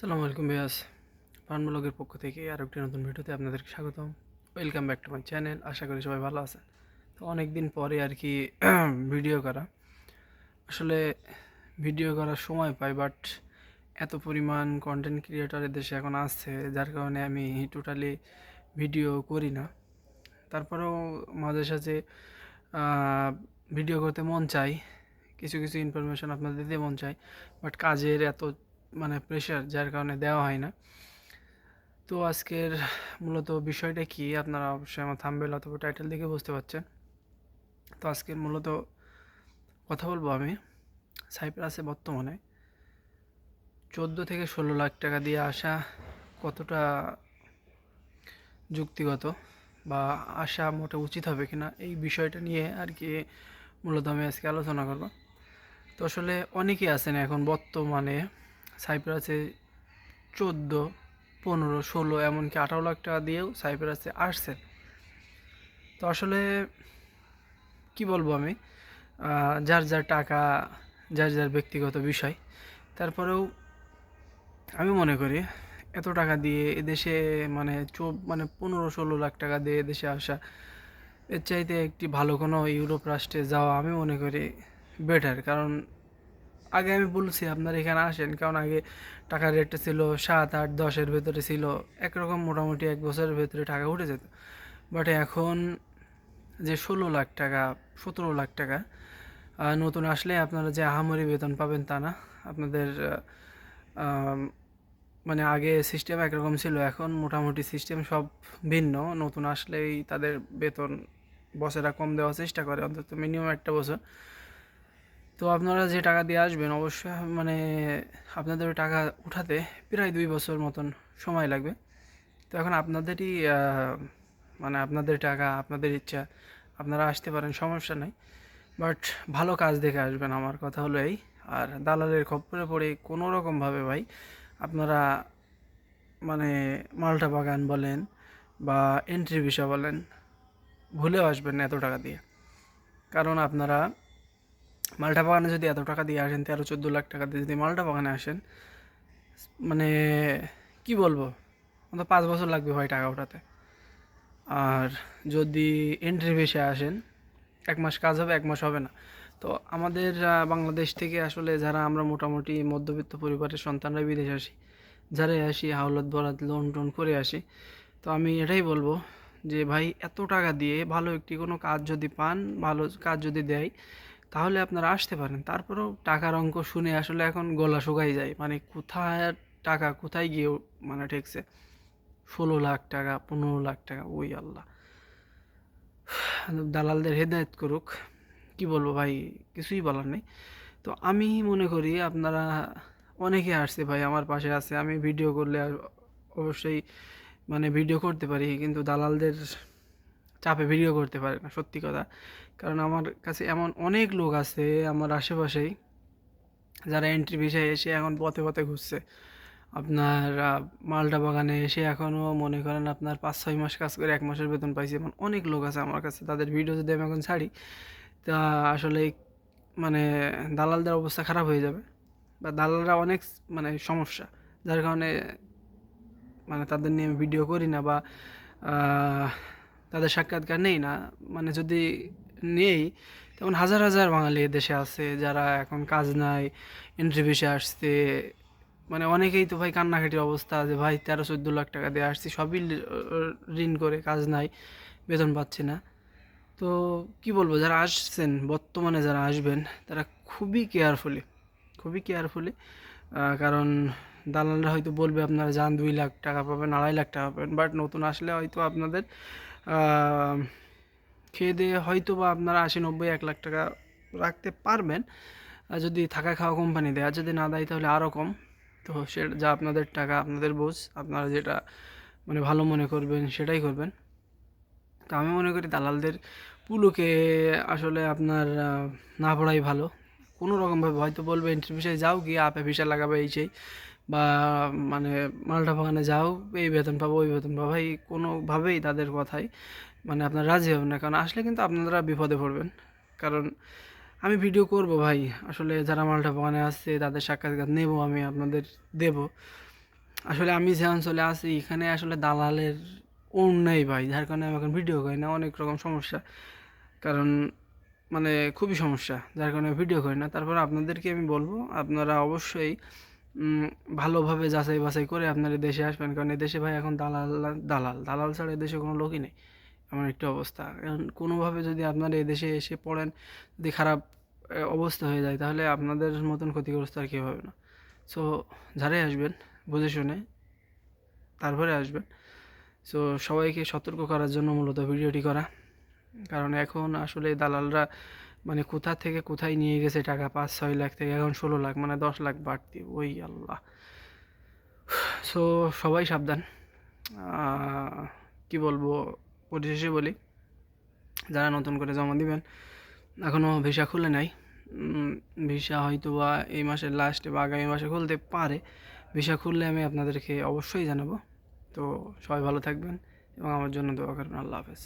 সালামু আলাইকুম বিয়াস ফান ব্লগের পক্ষ থেকে আর একটি নতুন ভিডিওতে আপনাদেরকে স্বাগতম। Welcome back to my channel আশা করি সবাই ভালো আছেন। তো অনেক দিন পরে আর কি ভিডিও করা। আসলে ভিডিও করার সময় পাই বাট এত পরিমাণ কন্টেন্ট ক্রিয়েটারের দেশে এখন আসছে, যার কারণে আমি টোটালি ভিডিও করি না। তারপরেও মাঝে সাঝে ভিডিও করতে মন চাই। কিছু কিছু ইনফরমেশন আপনাদের দিতে মন চাই বাট কাজের এত মানে প্রেশার যার কারণে দেওয়া হয় না। তো আজকের মূলত বিষয়টা কি আপনারা অবশ্যই আমার থাম্বেল অথবা টাইটেল দেখে বুঝতে পারছেন। তো আজকের মূলত কথা বলব আমি সাইপ্রাসে বর্তমানে। চোদ্দ থেকে ষোলো লাখ টাকা দিয়ে আসা কতটা যুক্তিগত বা আসা মোটে উচিত হবে কিনা এই বিষয়টা নিয়ে আর কি মূলত আমি আজকে আলোচনা করব। তো আসলে অনেকেই আছেন এখন বর্তমানে সাইপ্রাসে চোদ্দ, পনেরো, ষোলো, এমনকি আঠারো লাখ টাকা দিয়েও সাইপ্রাসে আসছেন তো আসলে কি বলব আমি? যার যার টাকা, যার যার ব্যক্তিগত বিষয়। তারপরেও আমি মনে করি এত টাকা দিয়ে এদেশে মানে চো মানে পনেরো, ষোলো লাখ টাকা দিয়ে এদেশে আসা, এর চাইতে একটি ভালো কোনো ইউরোপ রাষ্ট্রে যাওয়া আমি মনে করি বেটার কারণ আগে আমি বলছি, আপনারা এখানে আসেন, কারণ আগে টাকার রেটটা ছিল সাত আট, দশের ভেতরে ছিল, একরকম মোটামুটি এক বছরের ভেতরে টাকা উঠে যেত। বাট এখন যে ষোলো লাখ টাকা, সতেরো লাখ টাকা নতুন আসলে আপনারা যে আহামরি বেতন পাবেন তা না। আপনাদের মানে আগে সিস্টেম একরকম ছিল, এখন মোটামুটি সিস্টেম সব ভিন্ন। নতুন আসলেই তাদের বেতন বসেরা কম দেওয়ার চেষ্টা করে, অন্তত মিনিমাম একটা বছর। তো আপনারা যে টাকা দিয়ে আসবেন, অবশ্যই মানে আপনাদের টাকা উঠাতে প্রায় দুই বছর মতন সময় লাগবে। তো এখন আপনাদেরই মানে আপনাদের টাকা, আপনাদের ইচ্ছা, আপনারা আসতে পারেন, সমস্যা নাই। বাট ভালো কাজ দেখে আসবেন, আমার কথা হলো এই। আর দালালের খপ্পরে পড়ে কোনো রকমভাবে ভাই, আপনারা মানে মালটা বাগান বলেন বা এন্ট্রি ভিসা বলেন, ভুলেও আসবেন এত টাকা দিয়ে। কারণ আপনারা মালটা বাগানে যদি এত টাকা দিয়ে আসেন, তেরো, চোদ্দ লাখ টাকা দিয়ে যদি মালটা বাগানে আসেন মানে কি বলব? অন্তত পাঁচ বছর লাগবে ভাই টাকা ওঠাতে। আর যদি এন্ট্রি বেশে আসেন, এক মাস কাজ হবে, এক মাস হবে না। তো আমাদের বাংলাদেশ থেকে আসলে যারা আমরা মোটামুটি মধ্যবিত্ত পরিবারের সন্তানরা বিদেশে আসি, যারাই আসি, হাওলাত বরাত লোন টোন করে আসি, তো আমি এটাই বলব যে ভাই, এত টাকা দিয়ে ভালো একটি কোনো কাজ যদি পান, ভালো কাজ যদি দেয় তাহলে আপনারা আসতে পারেন। তারপরেও টাকার অঙ্ক শুনে আসলে এখন গলা শুকাই যায়। মানে কোথায় টাকা, কোথায় গিয়ে মানে ঠেকছে? ষোলো লাখ টাকা, পনেরো লাখ টাকা, ওই আল্লাহ। দালালদের হেদায়েত করুক। কি বলব ভাই, কিছুই বলার নেই। তো আমি মনে করি আপনারা অনেকে আসছে ভাই, আমার পাশে আছে। আমি ভিডিও করলে অবশ্যই মানে ভিডিও করতে পারি, কিন্তু দালালদের চাপে ভিডিও করতে পারে না, সত্যি কথা। কারণ আমার কাছে এমন অনেক লোক আছে আমার আশেপাশেই, যারা এন্ট্রি ভিসায় এসে এখন পথে পথে ঘুরছে। আপনার মালটা বাগানে এসে এখনও মনে করেন আপনার পাঁচ, ছয় মাস কাজ করে এক মাসের বেতন পাইছে, এমন অনেক লোক আছে আমার কাছে। তাদের ভিডিও যদি আমি এখন ছাড়ি, তা আসলে মানে দালালদের অবস্থা খারাপ হয়ে যাবে। বা দালালরা অনেক মানে সমস্যা, যার কারণে মানে তাদের নিয়ে আমি ভিডিও করি না বা তাদের সাক্ষাৎকার নেই না। মানে যদি নেই তেমন হাজার হাজার বাঙালি দেশে আছে যারা এখন কাজ নাই এন্ট্রি ভিসে আসছে। মানে অনেকেই তো ভাই কান্নাকাটির অবস্থা যে ভাই তেরো চোদ্দ লাখ টাকা দিয়ে আসছি, সবই ঋণ করে কাজ নাই, বেতন পাচ্ছি না। তো কি বলব, যারা আসছেন, বর্তমানে যারা আসবেন, তারা খুবই কেয়ারফুলি খুবই কেয়ারফুলি কারণ দালালরা হয়তো বলবে আপনারা যান দুই লাখ টাকা পাবেন, আড়াই লাখ টাকা পাবেন বাট নতুন আসলে হয়তো আপনাদের খেয়ে দিয়ে হয়তো বা আপনারা আশি নব্বই, এক লাখ টাকা রাখতে পারবেন। যদি থাকা খাওয়া কোম্পানি দেয়, আর যদি না দেয় তাহলে আরও কম। তো সে যা আপনাদের টাকা, আপনাদের বোঝ, আপনারা যেটা মানে ভালো মনে করবেন সেটাই করবেন। তো আমি মনে করি দালালদের পুলুকে আসলে আপনার না পড়াই ভালো। কোনো রকমভাবে হয়তো বলবে এন্ট্রি ভিসায় যাও গিয়ে, আপে ভিসা লাগাবে, এই সেই। বা মানে মালটা বাগানে যাও, এই বেতন পাবো, ওই বেতন পাবো, এই কোনোভাবেই তাদের কথায় মানে আপনার রাজি হবেন না। কারণ আসলে কিন্তু আপনারা বিপদে পড়বেন। কারণ আমি ভিডিও করব ভাই। আসলে যারা মালটা বাগানে আসছে, তাদের সাক্ষাৎকার নেব আমি, আপনাদের দেব। আসলে আমি যে অঞ্চলে আছি, এখানে আসলে দালালের নেই ভাই। যার কারণে আমি এখন ভিডিও করি না, অনেক রকম সমস্যা। কারণ মানে খুবই সমস্যা। যার কারণে ভিডিও করি না। তারপর আপনাদেরকে আমি বলব, আপনারা অবশ্যই ভালোভাবে যাচাই বাছাই করে আপনারা দেশে আসবেন। কারণ দেশে ভাই এখন দালাল দালাল দালাল ছাড়া এ দেশে কোনো লোকই নেই। এমন একটা অবস্থা। কারণ কোনোভাবে যদি আপনারা এদেশে এসে পড়েন, যদি খারাপ অবস্থা হয়ে যায়, তাহলে আপনাদের মতন ক্ষতিগ্রস্ত আর কেউ হবে না। সো যারাই আসবেন, বুঝে শুনে তারপরে আসবেন। সো সবাইকে সতর্ক করার জন্য মূলত ভিডিওটি করা। কারণ এখন আসলে দালালরা মানে কোথা থেকে কোথায় নিয়ে গেছে টাকা? পাঁচ, ছয় লাখ থেকে এখন ষোলো লাখ মানে দশ লাখ বাড়তি। ওই আল্লাহ। সো সবাই সাবধান। কি বলব? পরিশেষে বলি, যারা নতুন করে জমা দিবেন এখনও ভিসা খুলে নাই। ভিসা হয়তো বা এই মাসের লাস্টে বা আগামী মাসে খুলতে পারে। ভিসা খুললে আমি আপনাদেরকে অবশ্যই জানাব। তো সবাই ভালো থাকবেন এবং আমার জন্য দোয়া করবেন। আল্লাহ হাফেজ।